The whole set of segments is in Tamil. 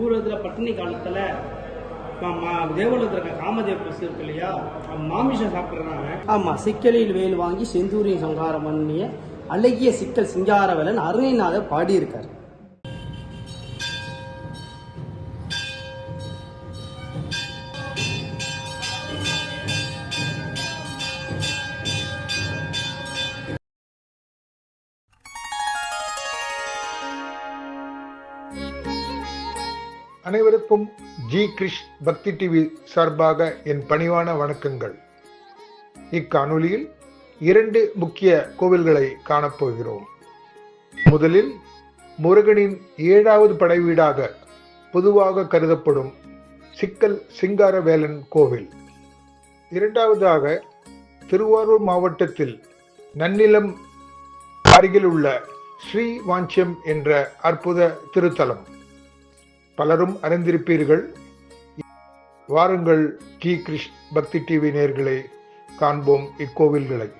ஊரத்தில் பட்டினி காலத்தில் தேவலத்தில் இருக்க காமதேவ பசு இருக்கு இல்லையா? மாமிஷம் சாப்பிட்றாங்க ஆமாம் சிக்கலில் வேல் வாங்கி செந்தூரின் சங்காரம் பண்ணிய அழகிய சிக்கல் சிங்காரவேலன் அருணைநாதர் பாடியிருக்கார். அனைவருக்கும் ஜி கிரிஷ் பக்தி டிவி சார்பாக என் பணிவான வணக்கங்கள். இக்காணொலியில் இரண்டு முக்கிய கோவில்களை காணப்போகிறோம். முதலில் முருகனின் ஏழாவது படைவீடாக பொதுவாக கருதப்படும் சிக்கல் சிங்காரவேலன் கோவில். இரண்டாவதாக திருவாரூர் மாவட்டத்தில் நன்னிலம் அருகில் உள்ள ஸ்ரீ வாஞ்சியம் என்ற அற்புத திருத்தலம். பலரும் அறிந்திருப்பீர்கள். வாருங்கள் டி கிருஷ் பக்தி டிவி நேர்களை காண்போம் இக்கோவில்களை.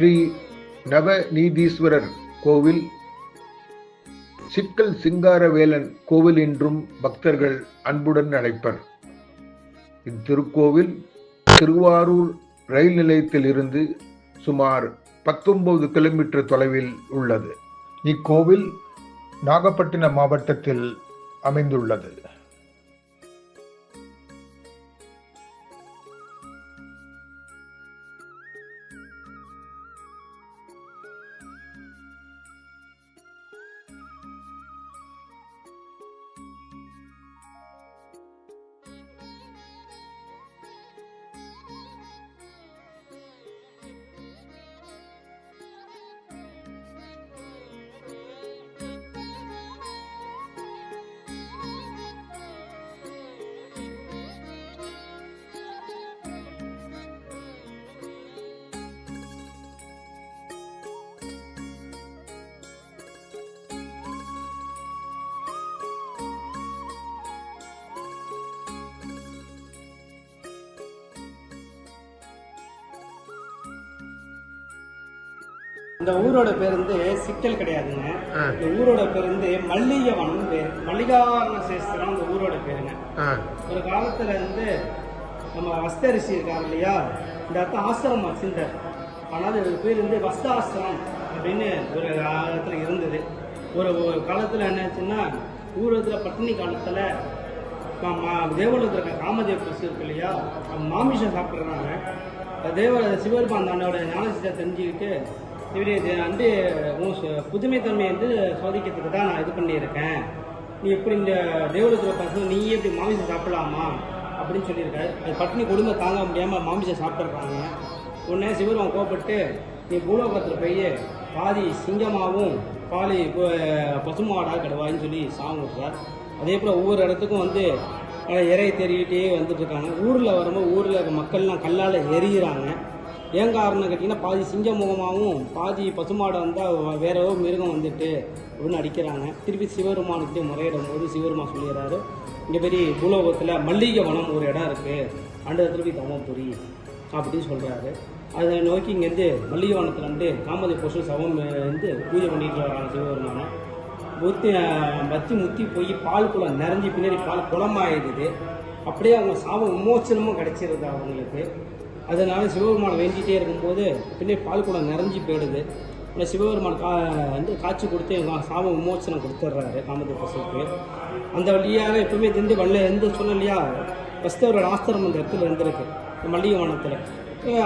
ஸ்ரீ நவநீதீஸ்வரர் கோவில் சிக்கல் சிங்காரவேலன் கோவில் என்றும் பக்தர்கள் அன்புடன் அழைப்பர். இத்திருக்கோவில் திருவாரூர் ரயில் நிலையத்தில் இருந்து சுமார் பத்தொன்பது கிலோமீட்டர் தொலைவில் உள்ளது. இக்கோவில் நாகப்பட்டினம் மாவட்டத்தில் அமைந்துள்ளது. இந்த ஊரோட பேர் வந்து சிக்கல் கிடையாதுங்க. இந்த ஊரோட பேர் வந்து மல்லிகவனம் பேர் மல்லிகார்ண சேஸ்திரம் இந்த ஊரோட பேருங்க. ஒரு காலத்துல இருந்து நம்ம வஸ்தரிசி இருக்காங்க இல்லையா? இந்த இடத்த ஆசிரமம் வச்சிருந்தார். ஆனால் இது பேர் வந்து வஸ்தாசிரமம் அப்படின்னு ஒரு காலத்துல இருந்தது. ஒரு ஒரு காலத்துல என்னாச்சுன்னா ஊரத்தில் பட்டினி காலத்துல தேவலத்தில் இருக்க காமதேவ பசு இருக்கு இல்லையா? மாமிசம் சாப்பிட்றாங்க தேவ சிவபெருமான் தன்னோட ஞானசித்தை தெரிஞ்சுக்கிட்டு இவரு இது வந்து உன் புதுமைத்தன்மையை வந்து சோதிக்கிறதுக்கு தான் நான் இது பண்ணியிருக்கேன். நீ எப்படி இந்த தேவலத்தில் பசங்க நீ எப்படி மாமிசம் சாப்பிடலாமா? அப்படின்னு சொல்லியிருக்காரு. அது பட்டினி கொடுமை தாங்க முடியாமல் மாமிசம் சாப்பிட்றாங்க உடனே சிவருவன் கோபப்பட்டு நீ பூலோகத்தில் போய் பாதி சிங்கமாகவும் பாலி பசுமாடாக கிடவாயின்னு சொல்லி சாமி விட்டுறார் அதே போல் ஒவ்வொரு இடத்துக்கும் வந்து இறையை தேடிக்கிட்டே வந்துட்டு இருக்காங்க ஊரில் வரும்போது ஊரில் இருக்க மக்கள்லாம் கல்லால் எரியிறாங்க. ஏன் காரணம் கேட்டிங்கன்னா பாதி சிங்க முகமாகவும் பாதி பசுமாடை வந்தால் வேற ஏதோ மிருகம் வந்துட்டு அப்படின்னு அடிக்கிறாங்க. திருப்பி சிவருமானுக்கிட்டே முறையிடும் போது சிவருமான் சொல்லிடுறாரு இங்கே பெரிய பூலோகத்தில் மல்லிகை வனம் ஒரு இடம் இருக்குது அந்த திருப்பி தமபுரி அப்படின்னு சொல்கிறாரு அதை நோக்கி இங்கேருந்து மல்லிகை வனத்தில் வந்து காமதி பசு சவம் வந்து பூஜை பண்ணிட்டு வராங்க சிவபெருமானை. முத்தி மத்தி முத்தி போய் பால் குளம் நிறைஞ்சி பின்னாடி பால் குளமாயிடுது. அப்படியே அவங்க சாபம் விமோச்சனமும் கிடச்சிருது அவங்களுக்கு. அதனால சிவபெருமானை வேண்டிகிட்டே இருக்கும்போது பின்னே பால் குளம் நிறைஞ்சி போயிடுது. உடனே சிவபெருமான் கா வந்து காட்சி கொடுத்து சாம விமோச்சனம் கொடுத்துட்றாரு காமதி பசுக்கு அந்த வழியாக எப்பவுமே திண்டு வல்ல எந்த சொல்லலையா? இல்லையா வஸ்தவரோட ஆஸ்திரம் அந்த இடத்துல இருந்திருக்கு இந்த மல்லிகை வனத்தில்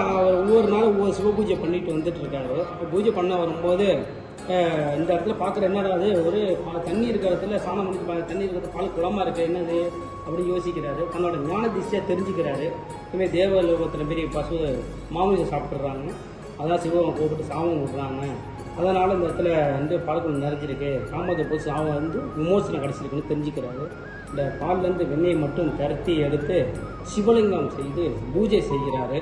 அவர் ஒவ்வொரு நாளும் ஒவ்வொரு சிவ பூஜை பண்ணிட்டு வந்துட்டு இருக்காரு. பூஜை பண்ண வரும்போது இந்த இடத்துல பார்க்குற என்னடா அது? ஒரு தண்ணி இருக்கிற இடத்துல சாணம் பண்ணி தண்ணி இருக்கிறது பால் குளமாக இருக்குது என்னது? அப்படின்னு யோசிக்கிறாரு. தன்னோட ஞான திசையாக தெரிஞ்சுக்கிறாரு. இனிமேல் தேவலோகத்தில் பெரிய பசு மாமிசம் சாப்பிட்றாங்க அதான் சிவகம் கூப்பிட்டு சாபம் விடுறாங்க அதனால் இந்த இடத்துல வந்து பால்குடம் நிறைஞ்சிருக்கு. காமத்தை போய் சாவம் வந்து விமோசனம் கிடச்சிருக்குன்னு தெரிஞ்சுக்கிறாரு. இந்த பால்லேருந்து வெண்ணெயை மட்டும் திரட்டி எடுத்து சிவலிங்கம் செய்து பூஜை செய்கிறாரு.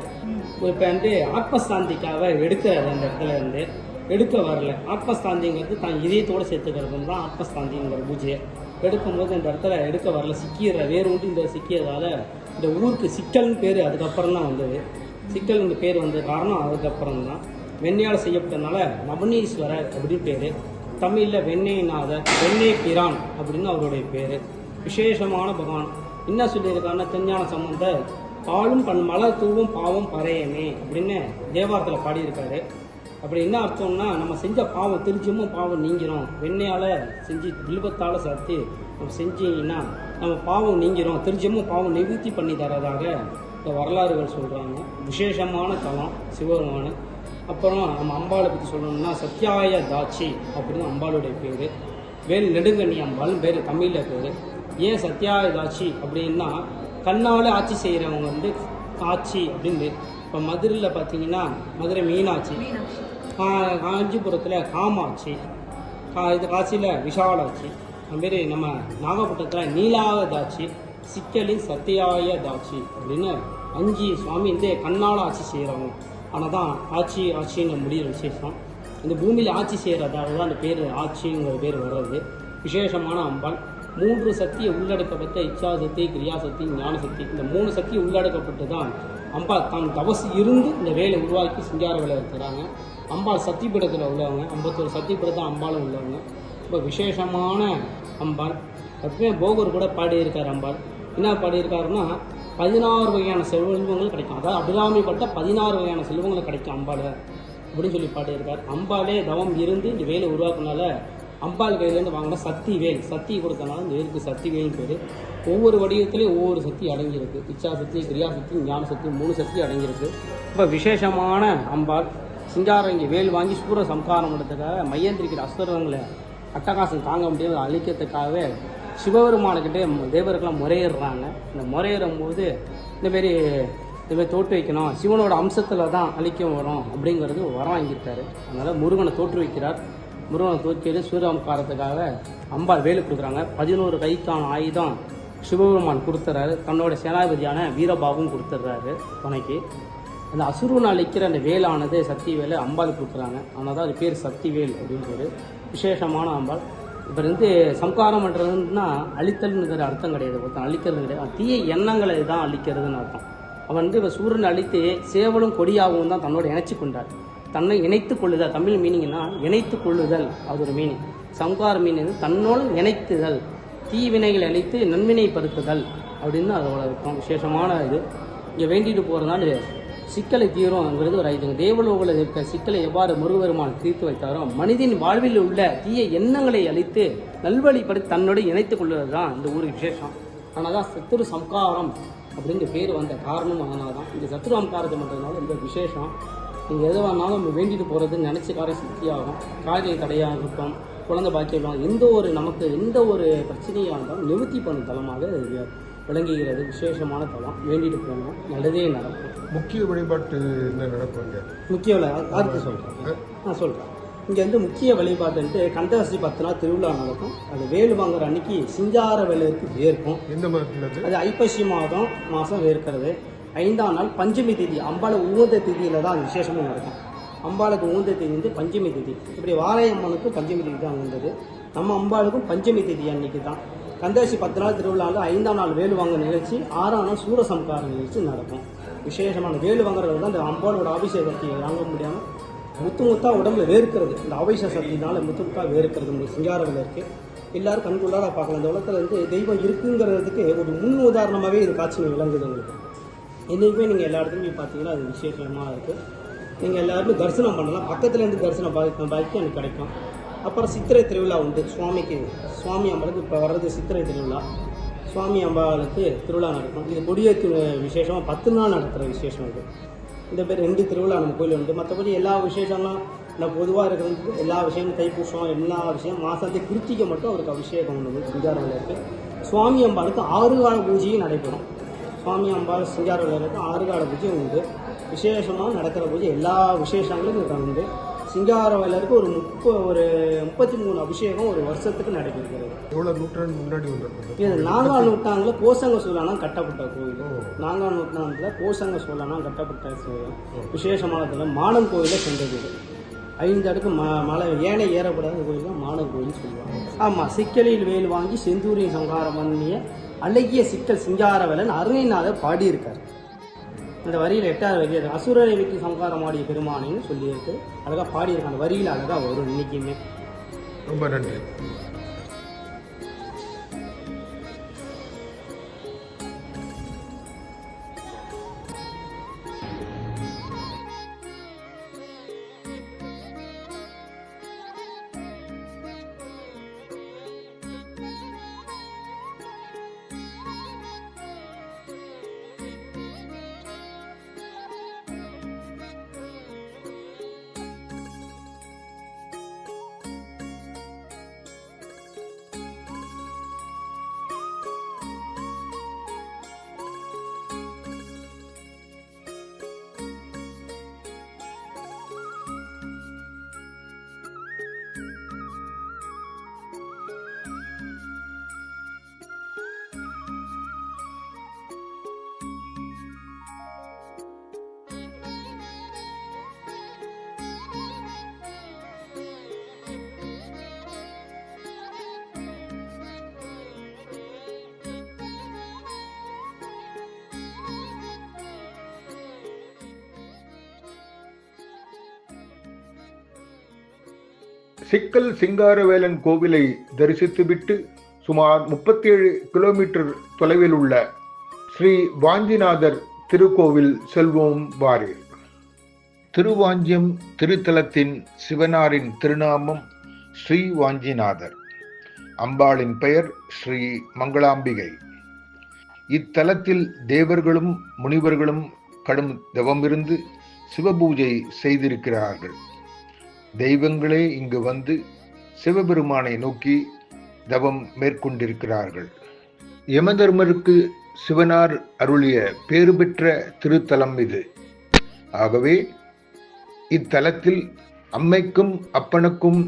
இப்போ வந்து ஆத்மஸ்தாந்திக்காக எடுக்கிறாரு அந்த இடத்துல இருந்து எடுக்க வரல. ஆத்மஸ்தாந்திங்கிறது தான் இதயத்தோடு சேர்த்துக்கிறது தான் ஆத்மஸ்தாந்திங்கிற பூஜையை. எடுக்கும்போது இந்த இடத்துல எடுக்க வரல சிக்கிற வேறு ஒன்று இந்த சிக்கியதால் இந்த ஊருக்கு சிக்கல்னு பேர் அதுக்கப்புறம் தான் வந்தது. சிக்கல்னு பேர் வந்த காரணம் அதுக்கப்புறம் தான் வெண்ணையால் செய்யப்பட்டனால நவனீஸ்வரர் அப்படின்னு பேர். தமிழில் வெண்ணெய்நாதர் வெண்ணெய் பிரான் அப்படின்னு அவருடைய பேர். விசேஷமான பகவான். என்ன சொல்லியிருக்காருன்னா தெஞ்ஞான சம்பந்த பாலும் பண் மலர் தூவும் பாவம் பறையமே அப்படின்னு தேவாரத்தில் பாடியிருக்காரு. அப்படி என்ன அர்த்தம்னா நம்ம செஞ்ச பாவம் திருச்சியமும் பாவம் நீங்கிறோம் வெண்ணையால் செஞ்சு விழுபத்தால் சாத்தி செஞ்சீங்கன்னா நம்ம பாவம் நீங்கிறோம் திருச்சியமும் பாவம் நிவர்த்தி பண்ணி தரதாக இந்த வரலாறுகள் சொல்கிறாங்க விசேஷமான தலம் சிவபெருமான். அப்புறம் நம்ம அம்பாளை பற்றி சொல்லணும்னா சத்யாய தாட்சி அப்படின்னு அம்பாளுடைய பேர். வேல் நெடுங்கண்ணி அம்பாள்னு பேர் தமிழில் பேர். ஏன் சத்யாய தாட்சி அப்படின்னா கண்ணால் ஆட்சி செய்கிறவங்க வந்து ஆட்சி அப்படின்னு. இப்போ மதுரையில் பார்த்தீங்கன்னா மதுரை மீனாட்சி. கா- காஞ்சிபுரத்தில் காமாட்சி. கா இது காசியில் விஷாலாட்சி. அதுமாரி நம்ம நாகப்பட்டினத்தில் நீலாவதாட்சி சிக்கலி சத்தியாய தாட்சி அப்படின்னு அஞ்சு சுவாமி வந்து கண்ணால் ஆட்சி செய்கிறவங்க ஆனால் தான் ஆட்சி ஆட்சின்னு முடிகிற விசேஷம். இந்த பூமியில் ஆட்சி செய்கிறதால தான் அந்த பேர் ஆட்சிங்கிற பேர் வர்றது. விசேஷமான அம்பாள். மூன்று சக்தியை உள்ளடக்கப்பட்ட இச்சா சக்தி கிரியா சக்தி ஞான சக்தி இந்த மூணு சக்தி உள்ளடக்கப்பட்டு தான் அம்பாள் தான் தவசு இருந்து இந்த வேலை உருவாக்கி சிங்கார வேலை இருக்கிறாங்க அம்பாள் சத்தியபீடத்தில் உள்ளவங்க. ஐம்பத்தொரு சத்தியபீடத்தில் அம்பாலும் உள்ளவங்க. ரொம்ப விசேஷமான அம்பாள். எப்பவுமே போகர் கூட பாடியிருக்கார் அம்பாள். என்ன பாடியிருக்காருன்னா பதினாறு வகையான செல்வங்கள் கிடைக்கும். அதாவது அபிராமிப்பட்ட பதினாறு வகையான செல்வங்கள் கிடைக்கும் அம்பாள். அப்படின்னு சொல்லி பாடியிருக்கார். அம்பாலே தவம் இருந்து இந்த வேலை உருவாக்குனால அம்பாள் கையிலேருந்து வாங்கின சக்தி வேல் சக்தி கொடுத்தனால இந்த வேலுக்கு சக்தி வேல்னு பேர். ஒவ்வொரு வடிவத்துலேயும் ஒவ்வொரு சக்தி அடங்கியிருக்கு. இச்சா சக்தி கிரியா சக்தி ஞான சக்தி மூணு சக்தி அடங்கியிருக்கு. ரொம்ப விசேஷமான அம்பாள். சிங்காரங்கி வேல் வாங்கி சூர சம்காரம் பண்ணுறதுக்காக மையந்திரிக்கிற அசுரங்களை அட்டகாசம் தாங்க முடியாது. அழிக்கிறதுக்காகவே சிவபெருமானுக்கிட்டே தேவர்கள்லாம் முறையிடுறாங்க. இந்த முறையிடும் போது இந்தமாரி மாரி தோற்று வைக்கணும். சிவனோட அம்சத்தில் தான் அழிக்க வரும் அப்படிங்கிறது வரம் வாங்கியிருக்காரு. அதனால் முருகனை தோற்று வைக்கிறார். முருகனை தோற்கிறது சூரியகாரத்துக்காக அம்பாள் வேலு கொடுக்குறாங்க. பதினோரு கைக்கான ஆயுதம் சிவபெருமான் கொடுத்துறாரு. தன்னோட சேனாபதியான வீரபாபும் கொடுத்துட்றாரு துணைக்கு. அந்த அசுரனை அழிக்கிற அந்த வேலானது சக்தி வேலை அம்பாளுக்கு கொடுக்குறாங்க. அதனால் தான் அது பேர் சக்தி வேல் அப்படின்னு பேர். விசேஷமான அம்பாள். இப்போ வந்து சம்காரம் பண்ணுறதுன்னா அழித்தல்ங்கிற அர்த்தம் கிடையாது. ஒருத்தன் அழிக்கிறது கிடையாது. தீய எண்ணங்களை தான் அழிக்கிறதுன்னு அர்த்தம். அவன் வந்து இப்போ சூரியன் அழித்து சேவலும் கொடியாகவும் தான் தன்னோட இணைச்சி கொண்டார். தன்னை இணைத்து கொள்ளுதல் தமிழ் மீனிங்னா இணைத்து கொள்ளுதல் அது ஒரு மீனிங் சம்கார மீனிங் தன்னோடு இணைத்துதல் தீவினைகளை அழித்து நன்வினை பருத்துதல் அப்படின்னு அதோட இருக்கும் விசேஷமான இது. இங்கே வேண்டிட்டு போகிறதுனால சிக்கலை தீரும்ங்கிறது ஒரு ஐதீகம். தேவலோகில் இருக்க சிக்கலை எவ்வாறு முருகபெருமான் தீர்த்து வைத்தாரோ மனிதன் வாழ்வில் உள்ள தீய எண்ணங்களை அழித்து நல்வழிப்படுத்தி தன்னோடு இணைத்துக் கொள்வது தான் இந்த ஊர் விசேஷம். ஆனால் தான் சத்துரு சம்காரம் அப்படிங்கிற பேர் வந்த காரணம் அதனால தான் இந்த சத்துரு சம்காரத்தை பண்ணுறதுனால இந்த விசேஷம். நீங்கள் எது வேணாலும் நம்ம வேண்டிட்டு போகிறது நினச்ச காரியம் சித்தியாகும் காரியம் தடையாக இருக்கும் குழந்தை பாக்கியம் எந்த ஒரு நமக்கு எந்த ஒரு பிரச்சனையாக இருந்தாலும் நிவர்த்தி பண்ணும் தலமாக விளங்குகிறது. விசேஷமான தலம் வேண்டிட்டு போகணும். நல்லதே நடக்கும். முக்கிய வழிபாட்டு என்ன நடக்குங்க முக்கிய விழா அடுத்து சொல்கிறேன் நான் சொல்கிறேன் இங்கே வந்து முக்கிய வழிபாட்டுன்ட்டு கண்டகசி பத்து நாள் திருவிழா நடக்கும். அது வேலு வாங்குற அன்னைக்கு சிங்கார வேலுக்கு வேர்க்கும் எந்த மாதிரி அது? ஐப்பசி மாதம் மாதம் வேர்க்கிறது. ஐந்தாம் நாள் பஞ்சமி திதி அம்பாளை உகந்த திதியில் தான் அது விசேஷமும் நடக்கும். அம்பாளுக்கு உகந்த திதி வந்து பஞ்சமி திதி. இப்படி வாழையம்மனுக்கு பஞ்சமி திதி தான் உகந்தது நம்ம அம்பாளுக்கும் பஞ்சமி திதி அன்னைக்கு தான். கந்தசி பத்து நாள் திருவிழாவில் ஐந்தாம் நாள் வேலு வாங்க நிகழ்ச்சி ஆறாம் நாள் சூரசம்கார நிகழ்ச்சி நடக்கும். விசேஷமான வேலு வாங்குறது தான் அந்த அம்பாளோட அபிஷேகத்தை வாங்க முடியாமல் முத்து முத்தா உடம்புல வேர்க்கிறது. இந்த அவைச சக்தினால முத்து முத்தா வேர்க்கிறது உங்களுக்கு சிங்காரவில் இருக்குது எல்லாரும் கண்குள்ளார பார்க்கலாம். இந்த உலகத்தில் வந்து தெய்வம் இருக்குங்கிறதுக்கு ஒரு முன் உதாரணமாகவே இது காட்சி விளங்குது உங்களுக்கு. என்றைக்குமே நீங்கள் எல்லா இடத்துலையும் பார்த்தீங்கன்னா அது விசேஷமாக இருக்குது நீங்கள் எல்லாருமே தரிசனம் பண்ணலாம். பக்கத்துலேருந்து தரிசனம் பாதிக்கும் பாதிக்கும் எனக்கு கிடைக்கும். அப்புறம் சித்திரை திருவிழா உண்டு. சுவாமிக்கு சுவாமி அம்பாளுக்கு இப்போ வர்றது சித்திரை திருவிழா. சுவாமி அம்பாளுக்கு திருவிழா நடக்கும் இது கொடியேற்று விசேஷமாக பத்து நாள் நடத்துகிற விசேஷம் இது. இந்த பேர் ரெண்டு திருவிழா நம்ம கோயில் உண்டு. மற்றபடி எல்லா விசேஷம்லாம் நம்ம பொதுவாக இருக்கிறது எல்லா விஷயமும் தைப்பூசம் எல்லா விஷயம் மாதத்தை கிருத்திகை மட்டும் அவருக்கு அபிஷேகம் உண்டு சிங்காரவில் இருக்குது சுவாமி அம்பாளுக்கு ஆறு கால பூஜையும் நடைபெறும். சுவாமி அம்பாள் சிங்காரவில் இருக்கு ஆறு கால பூஜை உண்டு. விசேஷமாக நடக்கிற பூஜை எல்லா விசேஷங்களும் இங்கே உண்டு. சிங்காரவேலருக்கு ஒரு முப்ப ஒரு முப்பத்தி மூணு அபிஷேகம் ஒரு வருஷத்துக்கு நடைபெறுகிறது. எவ்வளவு நூற்றாண்டு முன்னாடி இது நான்காம் நூற்றாண்டில் கோசங்க சோழனா கட்டப்பட்ட கோயில் நான்காம் நூற்றாண்டில் கோசங்க சோழனா கட்டப்பட்ட கோயில் விசேஷமானதுல மானம் கோயிலில் சென்றது. ஐந்து அடுக்கு ம மலை ஏனை ஏறப்படாத கோயில் தான் மானம் கோயில் சொல்லுவாங்க. ஆமாம் சிக்கலில் வேல் வாங்கி செந்தூரின் சங்காரம் பண்ணிய அழகிய சிக்கல் சிங்காரவேலன் அருணைநாதர் பாடியிருக்கார். இந்த வரியில் எட்டாவது வரி அது அசுரரை வைத்து சம்காரமாடிய பெருமானின்னு சொல்லியிருக்கு. அழகாக பாடியிருக்காங்க. வரியில் அழகாக வரும் இன்னைக்குமே. ரொம்ப நன்றி. சிக்கல் சிங்காரவேலன் கோவிலை தரிசித்துவிட்டு சுமார் 37 கிலோமீட்டர் தொலைவில் உள்ள ஸ்ரீ வாஞ்சிநாதர் திருக்கோவில் செல்வோம் வாரீர் திருவாஞ்சியம் திருத்தலத்தின் சிவனாரின் திருநாமம் ஸ்ரீ வாஞ்சிநாதர். அம்பாளின் பெயர் ஸ்ரீ மங்களாம்பிகை. இத்தலத்தில் தேவர்களும் முனிவர்களும் கடும் தவமிருந்து சிவபூஜை செய்திருக்கிறார்கள். தெய்வங்களே இங்கு வந்து சிவபெருமானை நோக்கி தவம் மேற்கொண்டிருக்கிறார்கள். யமதர்மருக்கு சிவனார் அருளிய பேறு பெற்ற திருத்தலம் இது. ஆகவே இத்தலத்தில் அம்மைக்கும் அப்பனுக்கும்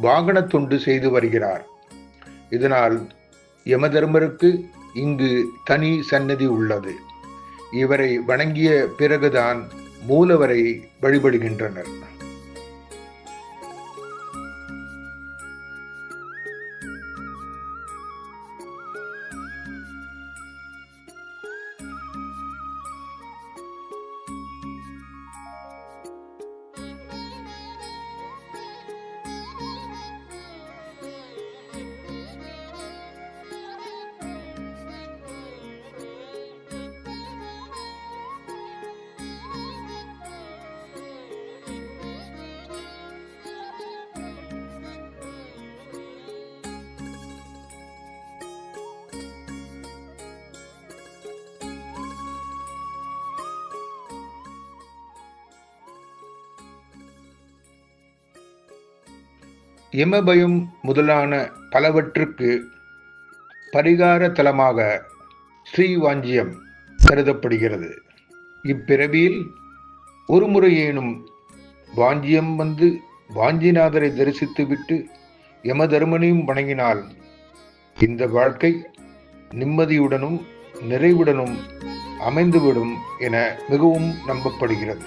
வாகன தொண்டு செய்து வருகிறார். இதனால் யமதர்மருக்கு இங்கு தனி சன்னதி உள்ளது. இவரை வணங்கிய பிறகுதான் மூலவரை வழிபடுகின்றனர். இமபயம் முதலான பலவற்றுக்கு பரிகார தலமாக ஸ்ரீவாஞ்சியம் கருதப்படுகிறது. இப்பிறவியில் ஒரு முறையேனும் வாஞ்சியம் வந்து வாஞ்சிநாதரை தரிசித்துவிட்டு யமதர்மனையும் வணங்கினால் இந்த வாழ்க்கை நிம்மதியுடனும் நிறைவுடனும் அமைந்துவிடும் என மிகவும் நம்பப்படுகிறது.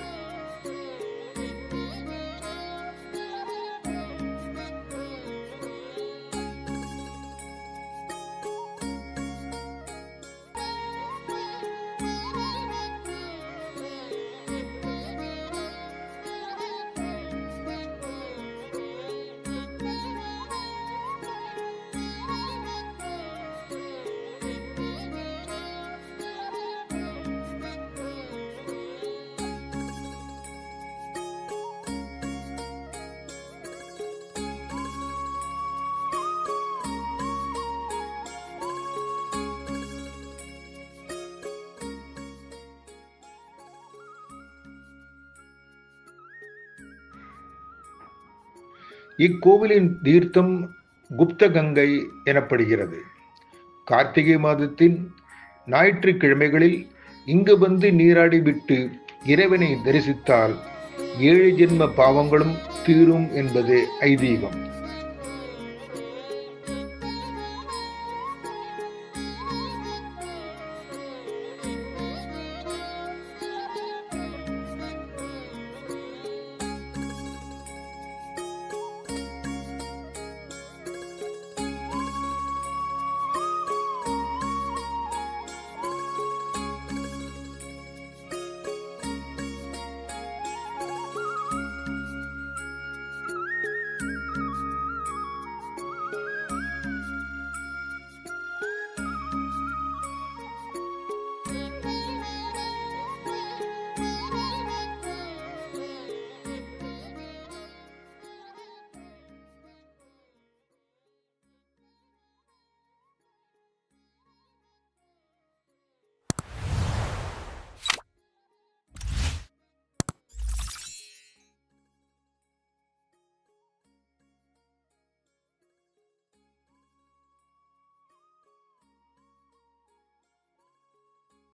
இக்கோவிலின் தீர்த்தம் குப்த கங்கை எனப்படுகிறது. கார்த்திகை மாதத்தின் ஞாயிற்றுக்கிழமைகளில் இங்கு வந்து நீராடி விட்டு இறைவனை தரிசித்தால் ஏழு ஜென்ம பாவங்களும் தீரும் என்பது ஐதீகம்.